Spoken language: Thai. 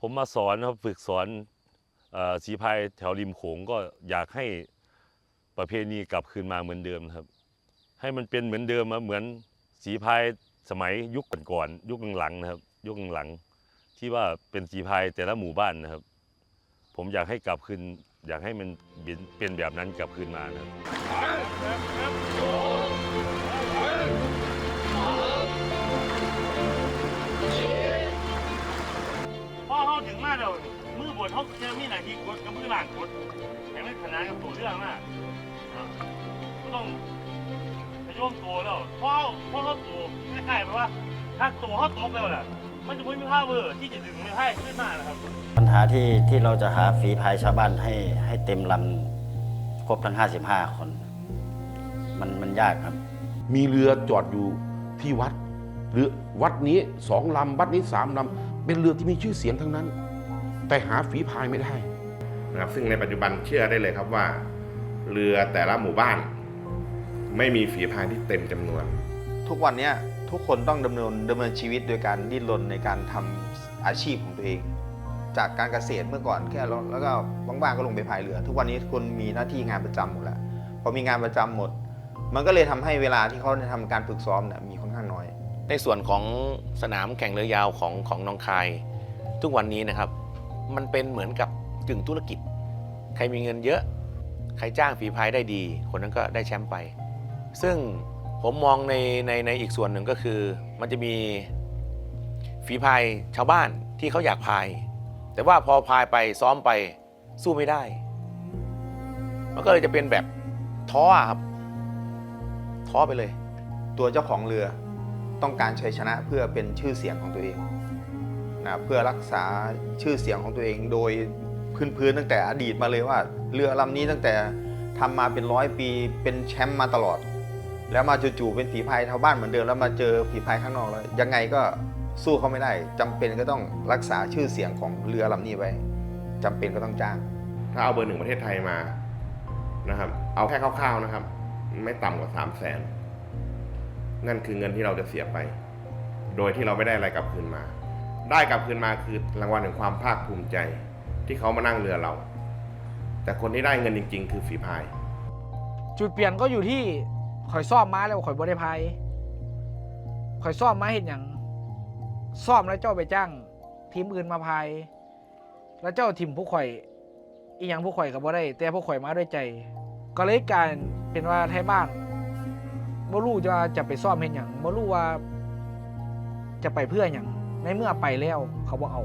ผมมาสอนครับฝึกสอนสีพายแถวริมโขงก็อยากให้ประเพณีกลับคืนมาเหมือนเดิมครับ ให้มันเป็นเหมือนเดิมอะเหมือนสีพายสมัยยุคก่อนๆยุคหลังๆนะครับ ยุคหลังๆที่ว่าเป็นสีพายแต่ละหมู่บ้านนะครับ ผมอยากให้กลับคืนอยากให้มันเป็นเป็นแบบนั้นกลับคืนมานะครับ มาเดี๋ยวมือบดเขาจะมีหน้าที่กดกับมือหลังกดให้มันขนานกับตัวเรื่องมากก็ต้องไปโยมตัวแล้วพอพอเขาตัวคล้ายๆแบบว่า ถ้าตัวเขาตกแล้วน่ะมันจะไม่มีภาพเวอร์ที่จะดึงไม่ให้ขึ้นมานะครับ ปัญหาที่ที่เราจะหาฝีพายชาวบ้านให้ให้เต็มลำครบทั้ง 55 คน มันมันยากครับ มีเรือจอดอยู่ที่วัดเรือวัดนี้สองลำวัดนี้สามลำเป็นเรือที่มีชื่อเสียงทั้งนั้น แต่หาฝีพายไม่ได้นะครับซึ่งในปัจจุบันเชื่อได้เลยครับว่า เรือแต่ละหมู่บ้าน ไม่มีฝีพายที่เต็มจำนวน ทุกวันเนี้ยทุกคนต้องดำเนินดำเนินชีวิตโดยการดิ้นรนในการทำอาชีพของตัวเอง จากการเกษตรเมื่อก่อนแค่เราแล้วก็ว่างๆก็ลงไปพายเรือ ทุกวันนี้คนมีหน้าที่งานประจำหมดแล้วพอมีงานประจำหมด มันก็เลยทำให้เวลาที่เขาทำการฝึกซ้อมเนี่ยมีค่อนข้างน้อย ในส่วนของสนามแข่งเรือยาวของของหน้องคาย ทุกวันนี้นะครับ มันเป็นเหมือนกับกึ่งธุรกิจ ใครมีเงินเยอะ ใครจ้างฝีพายได้ดี คนนั้นก็ได้แชมป์ไป ซึ่งผมมองในในในอีกส่วนหนึ่งก็คือ มันจะมีฝีพายชาวบ้านที่เขาอยากพาย แต่ว่าพอพายไปซ้อมไปสู้ไม่ได้ มันก็เลยจะเป็นแบบท้ออะครับ ท้อไปเลย ตัวเจ้าของเรือต้องการชัยชนะเพื่อเป็นชื่อเสียงของตัวเอง นะเพื่อรักษาชื่อเสียงของตัวเองโดยพื้นๆตั้งแต่อดีตมาเลยว่า เรือลำนี้ตั้งแต่ทำมาเป็นร้อยปีเป็นแชมป์มาตลอด แล้วมาจู่ๆเป็นฝีพายชาวบ้านเหมือนเดิมแล้วมาเจอฝีพายข้างนอกแล้วยังไงก็สู้เขาไม่ได้จำเป็นก็ต้องรักษาชื่อเสียงของเรือลำนี้ไว้จำเป็นก็ต้องจ้าง ถ้าเอาเบอร์หนึ่งประเทศไทยมานะครับ เอาแค่คร่าวๆนะครับ ไม่ต่ำกว่าสามแสนนั่นคือเงินที่เราจะเสียไป โดยที่เราไม่ได้อะไรกลับคืนมา ได้กลับคืนมาคือรางวัลแห่งความภาคภูมิใจ ที่เขามานั่งเรือเรา แต่คนที่ได้เงินจริง ๆ คือฝีพาย จุดเปลี่ยนก็อยู่ที่ข่อยซ่อมมาแล้วข่อยบ่ได้พายข่อยซ่อมมาเห็นอย่างซ่อมแล้วเจ้าไปจ้างทีมอื่นมาพาย แล้วเจ้าทีมผู้ข่อย อีหยังผู้ข่อยกับบ่ได้ แต่ผู้ข่อยมาด้วยใจ ก็เลยการเป็นว่าไทยบ้านบ่รู้จะจะไปซ่อมเห็นอย่างบ่รู้ว่าจะไปเพื่ออย่าง ในเมื่อไปแล้วเขาบ่เอา